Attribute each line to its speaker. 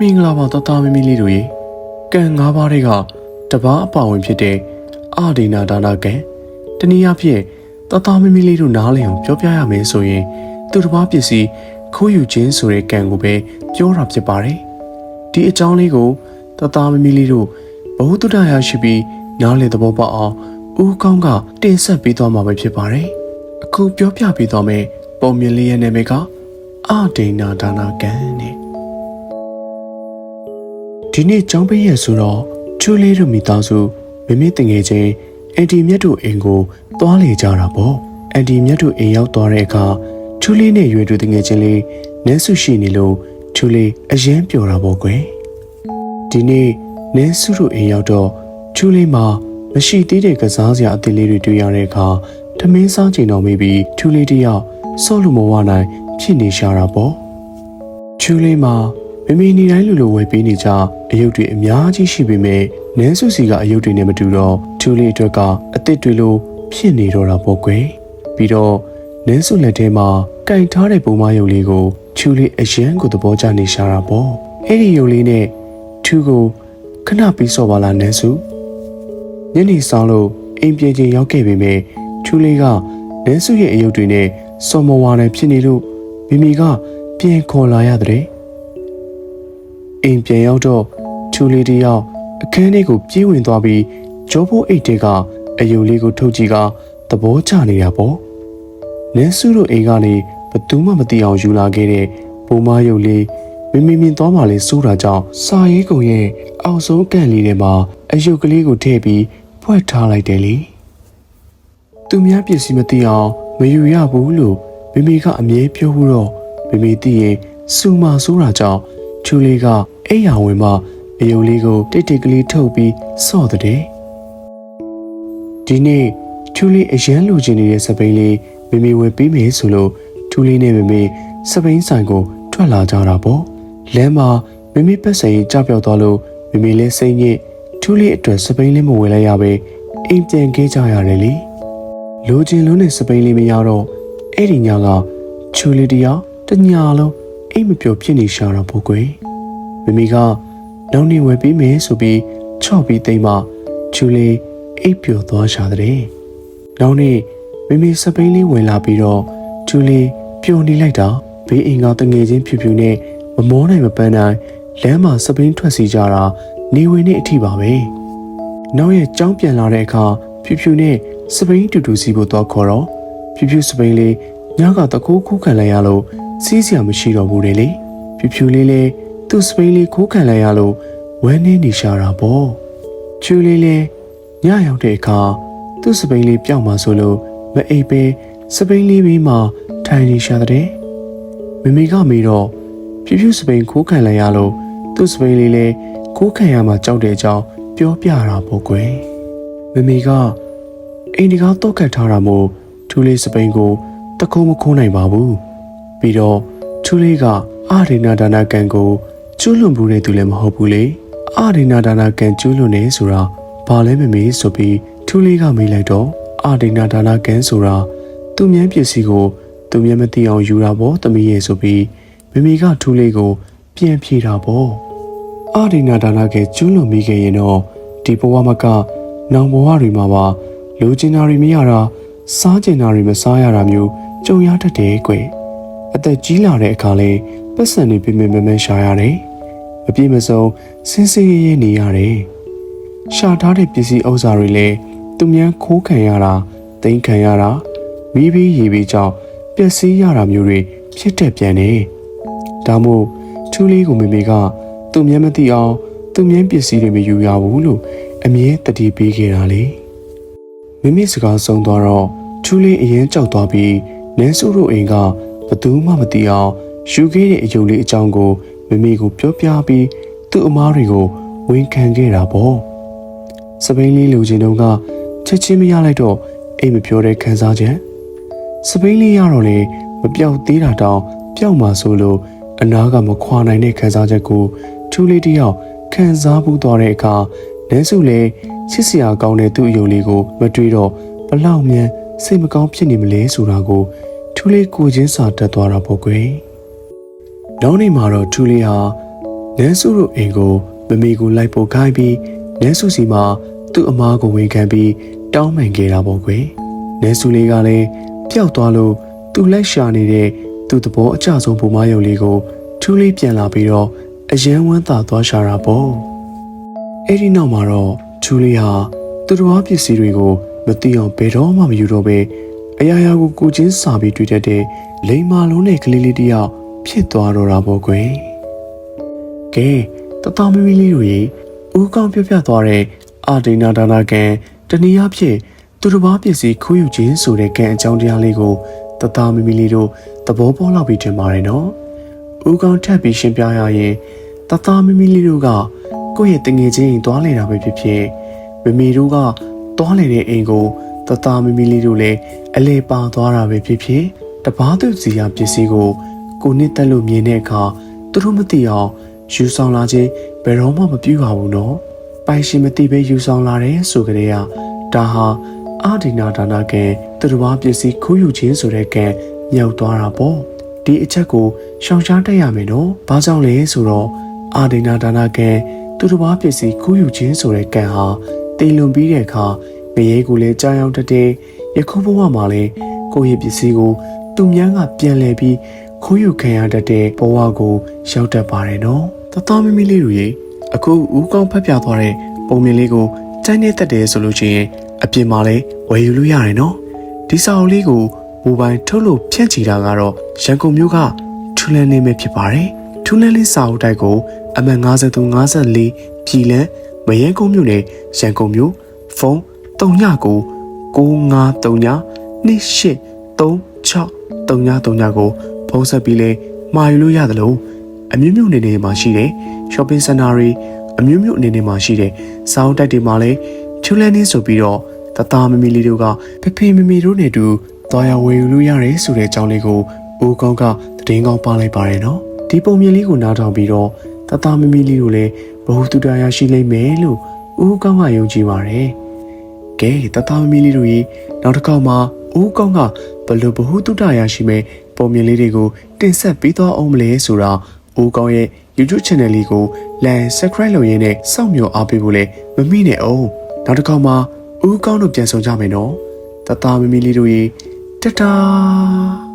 Speaker 1: မင်္ဂလာပါတသားမီမီလေးတို့ရေကံ၅ပါးတွေကတပားအပါဝင်ဖြစ်တဲ့အာဒိနာဒါနာကံတနည်းအားဖြင့်တသားမီမီလေးတို့နားလည်အောင်ပြောပြရမယ်ဆိုရင်သူတစ်ပါးပစ္စည်းခိုးယူခြင်းဆိုတဲ့ကံကိုပဲပြောတာဖြစ်ပါတယ်ဒီအကြောင်းလေးကိုတသားမီမီလေးတို့ဘဝတုဒ္ဒရရှိပြီးနားလည်သဘောပေါက်အောင်ဦးကောင်းကတင်ဆက်ပေးသွားမှာပဲဖြစ်ပါတယ်အခုပြောပြပေးသွားမယ်ပုံမြင်လေးရဲ့နာမည်ကအာဒိနာဒါနာကံနဲ့ ဒီနေ့ကျောင်းပိတ်ရက်ဆိုတော့ချူလေးတို့မိသားစုမမေတငယ်ချင်းအန်တီမြတ်တို့အိမ်ကိုသွားလေကြတာပေါ့အန်တီမြတ်တို့အိမ်ရောက်သွားတဲ့အခါချူလေးနဲ့ရွေတို့တငယ်ချင်းလေးနန်းစုရှိနေလို့ချူလေးအရင်ပျော်တာပေါ့ကွယ်ဒီနေ့နန်းစုတို့အိမ်ရောက်တော့ချူလေးမှာမရှိသေးတဲ့ကစားစရာအသစ်လေးတွေတွေ့ရတဲ့အခါထမင်းစားချိန်တော်မိပြီးချူလေးတယောက်ဆော့လို့မဝနိုင်ဖြစ်နေရှာတာပေါ့ချူလေးမှာ မမေနေတိုင်းလိုလိုဝယ်ပေးနေကြအယုတ်တွေအများကြီးရှိပေမဲ့နန်းစုစီကအယုတ်တွေနဲ့မတူတော့ချူလေးအတွက်ကအစ်စ်တွေလိုဖြစ်နေတော့တာပေါ့ကွယ်ပြီးတော့နန်းစုလက်ထဲမှာကင်ထားတဲ့ပုံမယုတ်လေးကိုချူလေးအရန်ကိုသဘောကျနေရှာတာပေါ့အဲ့ဒီယုတ်လေးနဲ့ချူကိုခဏပြီးစော့ပါလားနန်းစုညနေဆောင်လို့အိမ်ပြေချင်းရောက်ခဲ့ပေမဲ့ချူလေးကနန်းစုရဲ့အယုတ်တွေနဲ့စော်မဝါနဲ့ဖြစ်နေလို့မိမိကပြန်ခေါ်လာရတဲ့ အိမ်ပြန်ရောက်တော့ချူလေးတယောက်အခန်းထဲကိုပြေးဝင်သွားပြီးဂျောဘိုးအိတ်တဲကအယုံလေးကိုထုတ်ကြည့်ကသဘောကျနေတာပေါ့နန်းစုတို့အိမ်ကနေဘသူမှမသိအောင်ယူလာခဲ့တဲ့ပုံမယုတ်လေးမင်းမင်းမြင်သွားမှလဲစိုးတာကြောင့်စာရေးကုံရဲ့အောက်ဆုံးကန်လေးထဲမှာအယုတ်ကလေးကိုထည့်ပြီးဖွက်ထားလိုက်တယ်လေသူများပစ္စည်းမသိအောင်မယူရဘူးလို့မိမိကအမြဲပြောဘူးတော့မိမိသိရင်စူမာဆိုးတာကြောင့်ချူလေးက အိယာဝင်မှအယုံလေးကိုတိတ်တိတ်ကလေးထုတ်ပြီးစော့တဲ့ဒီနေ့ချူလေးအရန်လိုချင်နေတဲ့စပိန်လေးမိမိဝယ်ပြီးမယ်ဆိုလို့ချူလေးနဲ့မိမိစပိန်ဆိုင်ကို ထွက်လာကြတာပေါ့လမ်းမှာမိမိပတ်စံရင်ကြပြောက်သွားလို့မိမိလည်းစိတ်ညစ်ချူလေးအတွက်စပိန်လေးမဝယ်လိုက်ရပဲအိမ်ပြန်ခဲ့ကြရတယ်လေလိုချင်လို့နဲ့စပိန်လေးမရတော့အဲ့ဒီညကချူလေးတယောက်တညာလုံးအိမ်မပျော်ဖြစ်နေရှာတာပေါ့ကွယ် မမီကနောက်နေ့ဝယ်ပြီးမယ်ဆိုပြီးချော့ပြီးသိမ့်မှချူလေးအိပ်ပျော်သွားရှာတဲ့နောက်နေ့မမီစပိန်လေးဝင်လာပြီးတော့ချူလေးပျော်နေလိုက်တာဘေးအိမ်ကတငယ်ချင်းဖြူဖြူနဲ့မမောနိုင်မပန်းနိုင်လမ်းမှာစပိန်ထွက်စီကြတာနေဝင်နေအထိပါပဲနောက်ရဲ့ကြောင်းပြန်လာတဲ့အခါဖြူဖြူနဲ့စပိန်တူတူစီဖို့တော့ခေါ်တော့ဖြူဖြူစပိန်လေးညကတကူးခုခံလိုက်ရလို့စီးစရာမရှိတော့ဘူးလေဖြူဖြူလေးလေး သူ့စပိန်လေးခိုးခံလိုက်ရလို့ဝမ်းနေနေရှာတာပေါ့ချူလေးလေးညရောက်တဲ့အခါသူ့စပိန်လေးပျောက်မှဆိုလို့မအိပ်ပဲစပိန်လေးပြီးမှထိုင်နေရှာတဲ့မမေကမေတော့ဖြူဖြူစပိန်ခိုးခံလိုက်ရလို့သူ့စပိန်လေးလေးခိုးခံရမှကြောက်တဲ့အကြောင်းပြောပြတာပေါ့ကွယ်မမေကအိမ်ဒီကားတော့ကတ်ထားတာမို့ထူလေးစပိန်ကိုတကုံးမခိုးနိုင်ပါဘူးပြီးတော့ထူလေးကအာရိနာဒါနာကံကို ကျူးလွန်ဘူးတဲ့သူလည်းမဟုတ်ဘူးလေအာရိနာဒါနာကံကျူးလွန်နေဆိုတာဘာလဲမမေးဆိုပြီးထူလေးကမေးလိုက်တော့အာရိနာဒါနာကံဆိုတာသူ့မြန်းပစ္စည်းကိုသူမြန်းမသိအောင်ယူတာပေါ့တမီးရဲ့ဆိုပြီးမမေကထူလေးကို ပြန်ဖြေတာပေါ့အာရိနာဒါနာကံကျူးလွန်မိခဲ့ရင်တော့ဒီဘဝမကနောင်ဘဝတွေမှာပါလူကျင်တာတွေမရတာစားကျင်တာတွေမစားရတာမျိုးကြုံရတတ်တယ်ကွယ်အသက်ကြီးလာတဲ့အခါလဲပတ်စံနေပြင်းပြင်းမမန်းရှာရတယ်။ မပြေမစုံစင်းစင်းရဲရဲနေရတယ်။ရှာထားတဲ့ပစ္စည်းဥစ္စာတွေလည်းသူများခိုးခံရတာတိမ့်ခံရတာမိပြီးရေပြီးကြောင့်ပျက်စီးရတာမျိုးတွေဖြစ်တတ်ပြန်တယ်။ဒါမို့ထူးလေးကိုမေမေကသူများမသိအောင်သူများပစ္စည်းတွေမယူရဘူးလို့အမြဲတတိပေးခဲ့တာလေ။မိမိစကားဆုံးသွားတော့ထူးလေးအရင်ကြောက်သွားပြီးနန်းစုတို့အိမ်ကဘသူမှမသိအောင်ယူခဲ့တဲ့အယုံလေးအကြောင်းကို မမေကိုပြောပြပြီးသူ့အမားတွေကိုဝန်ခံခဲ့တာပေါ့စပိန်လေးလူချင်းတုန်းကချက်ချင်းမရလိုက်တော့အိမ်မပြောတဲ့ခံစားချက်စပိန်လေးရတော့လေမပြောက်သေးတာတောင်ပျောက်မှာဆိုလို့အနာကမခွာနိုင်တဲ့ခံစားချက်ကိုထူးလေးတယောက်ခံစားမှုသွားတဲ့အခါနန်းစုလည်းချစ်စရာကောင်းတဲ့သူ့အယုံလေးကိုမတွေးတော့ဘလောက်မြန်စိတ်မကောင်းဖြစ်နေမလဲဆိုတာကိုထူးလေးကိုချင်းစာတက်သွားတာပေါ့ကွယ်။ နောက်နေ့မှာတော့ထူးလေးဟာနန်းစုတို့အိမ်ကိုမမေကိုလိုက်ပို့ခိုင်းပြီးနန်းစုစီမှာသူ့အမားကိုဝန်ခံပြီးတောင်းပန်ခဲ့တာပေါ့ကွယ်နန်းစုလေးကလည်းပျောက်သွားလို့သူလိုက်ရှာနေတဲ့သူ့သဘောအကျဆုံးပုံမယုံလေးကိုထူးလေးပြန်လာပြီးတော့အယံဝမ်းသာသွားရှာတာပေါ့အဲ့ဒီနောက်မှာတော့ထူးလေးဟာသူတော်ဘာပစ္စည်းတွေကိုမသိအောင်ဘယ်တော့မှမယူတော့ပဲအရာရာကိုကိုချင်းစာပြီးတွေ့တတ်တဲ့လိမ္မာလုံးတဲ့ကလေးလေးတစ်ယောက် ဖြစ်သွားတော့တာပေါ့ကွယ်ကဲတတော်မီမီလေးတို့ရေဦးကောင်းပြပြသွားတဲ့အာဒိနာဒါနာကန်တနည်းအားဖြင့်သူတော်ဘာပစ္စည်းခိုးယူခြင်းဆိုတဲ့ကံအကြောင်းတရားလေးကိုတတော်မီမီလေးတို့သဘောပေါက်လောက်ပြီးထင်ပါတယ်နော်ဦးကောင်းထပ်ပြီးရှင်းပြရရင်တသားမမီလေးတို့ကကိုယ့်ရဲ့တငယ်ချင်းအိမ်သွားလေတာပဲဖြစ်ဖြစ်မမီတို့ကသွားလေတဲ့အိမ်ကိုတသားမမီလေးတို့လည်းအလေပါသွားတာပဲဖြစ်ဖြစ်တပားသူစီယာပစ္စည်းကို ကိုနှစ်တက်လို့မြင်တဲ့အခါသူတို့မသိအောင်ယူဆောင်လာခြင်းဘယ်တော့မှမပြုပါဘူးနော်ပိုင်ရှင်မသိပဲယူဆောင်လာတယ်ဆိုကြတဲ့ကဒါဟာအာဒီနာဒါနာကဲသူတို့ဘာပစ္စည်းခိုးယူခြင်းဆိုတဲ့ကံမြောက်သွားတာပေါ့ဒီအချက်ကိုရှောင်ရှားတတ်ရမယ်နော်။ဘာကြောင့်လဲဆိုတော့အာဒိနာဒါနာကံသူတစ်ပါးပစ္စည်းခိုးယူခြင်းဆိုတဲ့ကံဟာတည်လွန်ပြီးတဲ့အခါငရဲကိုလည်းကြားရောက်တတ်တဲ့ယခုဘဝမှာလည်းကိုယ့်ရဲ့ပစ္စည်းကိုသူများကပြန်လဲပြီး ခိုးယူခံရတတ်တဲ့ဘဝကိုရောက်တတ်ပါတယ်နော်။တသားမမီလေးတို့ရေအခုဦးကောင်းဖက်ပြသွားတဲ့ပုံမြင်လေးကိုစိုက်နေတတ်တယ်ဆိုလို့ရှိရင်အပြင်မှာလည်းဝယ်ယူလို့ရတယ်နော်။ဒီစာအုပ်လေးကိုမိုဘိုင်းထုတ်လို့ဖြန့်ချီတာကတော့ရန်ကုန်မြို့ကထူလန်နေမယ်ဖြစ်ပါတယ်။ထူလန်လေးစာအုပ်တိုက်ကိုအမှတ်53 54ပြည်လန်းမရန်ကုန်မြို့နယ်ရန်ကုန်မြို့ဖုန်း39 9539 2836 3939ကို ဖုန်းဆက်ပြီးလဲမှာယူလို့ရတယ်လို့အမျိုးမျိုးနေနေမှာရှိတယ် shopping center တွေအမျိုးမျိုးအနေနဲ့မှာရှိတယ်စာအုပ်တိုက်တွေမှာလဲထူလန်နေဆိုပြီးတော့တသားမမီလေးတို့ကဖေဖေမမီတို့နဲ့တူသွားရဝယ်ယူလို့ရတယ်ဆိုတဲ့အကြောင်းလေးကိုဦးကောင်းကသတင်းကောင်းပါလိုက်ပါတယ်နော်ဒီပုံမြင်လေးကိုနားထောင်ပြီးတော့တသားမမီလေးကိုလည်းဘ ഹു တုတရရှိလိမ့်မယ်လို့ဦးကောင်းကယုံကြည်ပါတယ်ကဲတသားမမီလေးတို့ရေနောက်တစ်ခေါက်မှာဦးကောင်းကဘလို့ဘ ഹു တုတရရှိမယ် ပုံမြင်လေးတွေကိုတင်ဆက်ပေးသွားအောင်မလဲဆိုတာဦးကောင်းရဲ့ YouTube channel လေးကို like subscribe လုပ်ရင်းနဲ့စောင့်မျှော်အားပေးဖို့လည်းမမိနဲ့အောင်နောက်တစ်ခေါက်မှာဦးကောင်းတို့ပြန်ဆောင်ကြမယ်နော်တသားမမီလေးတို့ရေတတာ